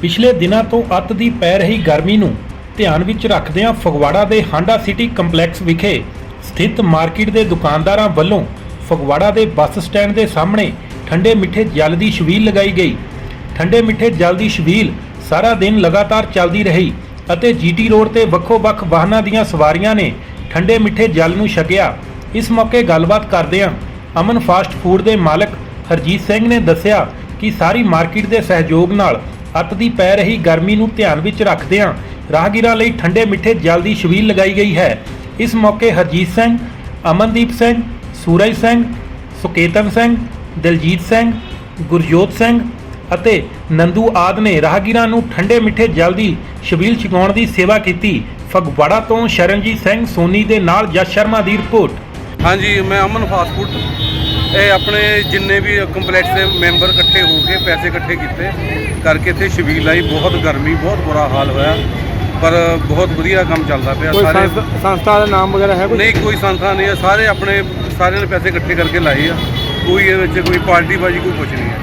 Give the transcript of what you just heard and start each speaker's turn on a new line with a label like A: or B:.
A: ਪਿਛਲੇ ਦਿਨਾਂ ਤੋਂ ਅੱਤ ਦੀ ਪੈ ਰਹੀ ਗਰਮੀ ਨੂੰ ਧਿਆਨ ਵਿੱਚ ਰੱਖਦਿਆਂ ਫਗਵਾੜਾ ਦੇ ਹਾਂਡਾ ਸਿਟੀ ਕੰਪਲੈਕਸ ਵਿਖੇ ਸਥਿਤ ਮਾਰਕੀਟ ਦੇ ਦੁਕਾਨਦਾਰਾਂ ਵੱਲੋਂ ਫਗਵਾੜਾ ਦੇ ਬੱਸ ਸਟੈਂਡ ਦੇ ਸਾਹਮਣੇ ਠੰਡੇ ਮਿੱਠੇ ਜਲ ਦੀ ਛਬੀਲ ਲਗਾਈ ਗਈ। ਠੰਡੇ ਮਿੱਠੇ ਜਲ ਦੀ ਛਬੀਲ ਸਾਰਾ ਦਿਨ ਲਗਾਤਾਰ ਚੱਲਦੀ ਰਹੀ ਅਤੇ ਜੀਟੀ ਰੋਡ ਤੇ ਵੱਖੋ-ਵੱਖ ਵਾਹਨਾਂ ਦੀਆਂ ਸਵਾਰੀਆਂ ਨੇ ਠੰਡੇ ਮਿੱਠੇ ਜਲ ਨੂੰ ਛਕਿਆ। ਇਸ ਮੌਕੇ ਗੱਲਬਾਤ ਕਰਦਿਆਂ ਅਮਨ ਫਾਸਟ ਫੂਡ ਦੇ ਮਾਲਕ ਹਰਜੀਤ ਸਿੰਘ ਨੇ ਦੱਸਿਆ ਕਿ ਸਾਰੀ ਮਾਰਕੀਟ ਦੇ ਸਹਿਯੋਗ ਨਾਲ ਅੱਤ ਦੀ ਪੈ ਰਹੀ ਗਰਮੀ ਨੂੰ ਧਿਆਨ ਵਿੱਚ ਰੱਖਦਿਆਂ ਰਾਹਗੀਰਾਂ ਲਈ ਠੰਡੇ ਮਿੱਠੇ ਜਲ ਦੀ ਛਬੀਲ ਲਗਾਈ ਗਈ ਹੈ। ਇਸ ਮੌਕੇ ਹਰਜੀਤ ਸਿੰਘ, ਅਮਨਦੀਪ ਸਿੰਘ, ਸੂਰਜ ਸਿੰਘ, ਸੁਕੇਤਨ ਸਿੰਘ, ਦਿਲਜੀਤ ਸਿੰਘ, ਗੁਰਜੋਤ ਸਿੰਘ ਅਤੇ ਨੰਦੂ ਆਦ ਨੇ ਰਾਹਗੀਰਾਂ ਨੂੰ ਠੰਡੇ ਮਿੱਠੇ ਜਲ ਦੀ ਛਬੀਲ ਛਕਾਉਣ ਦੀ ਸੇਵਾ ਕੀਤੀ। ਫਗਵਾੜਾ ਤੋਂ ਸ਼ਰਨਜੀਤ ਸਿੰਘ ਸੋਨੀ ਦੇ ਨਾਲ ਜਸ ਸ਼ਰਮਾ ਦੀ ਰਿਪੋਰਟ।
B: ਹਾਂਜੀ, ਮੈਂ ਅਮਨ ਫਾਸਟ ਫੂਡ ਇਹ ਆਪਣੇ ਜਿੰਨੇ ਵੀ ਕੰਪਲੈਕਸ ਦੇ ਮੈਂਬਰ ਇਕੱਠੇ ਹੋ ਕੇ ਪੈਸੇ ਇਕੱਠੇ ਕੀਤੇ ਕਰਕੇ ਇੱਥੇ ਛਬੀਲ ਆਈ ਬਹੁਤ ਗਰਮੀ ਬਹੁਤ ਬੁਰਾ ਹਾਲ ਹੋਇਆ ਪਰ ਬਹੁਤ ਵਧੀਆ ਕੰਮ ਚੱਲਦਾ ਪਿਆ
C: ਕੋਈ ਸੰਸਥਾ ਸੰਸਥਾ ਦਾ ਨਾਮ ਵਗੈਰਾ ਹੈ ਕੋਈ?
B: ਨਹੀਂ ਕੋਈ ਸੰਸਥਾ ਨਹੀਂ ਹੈ ਸਾਰੇ ਆਪਣੇ ਸਾਰਿਆਂ ਨੇ ਪੈਸੇ ਇਕੱਠੇ ਕਰਕੇ ਲਾਏ ਆ ਕੋਈ ਇਹਦੇ ਵਿੱਚ ਕੋਈ ਪਾਰਟੀ ਬਾਜੀ ਕੋਈ ਕੁਝ ਨਹੀਂ ਹੈ।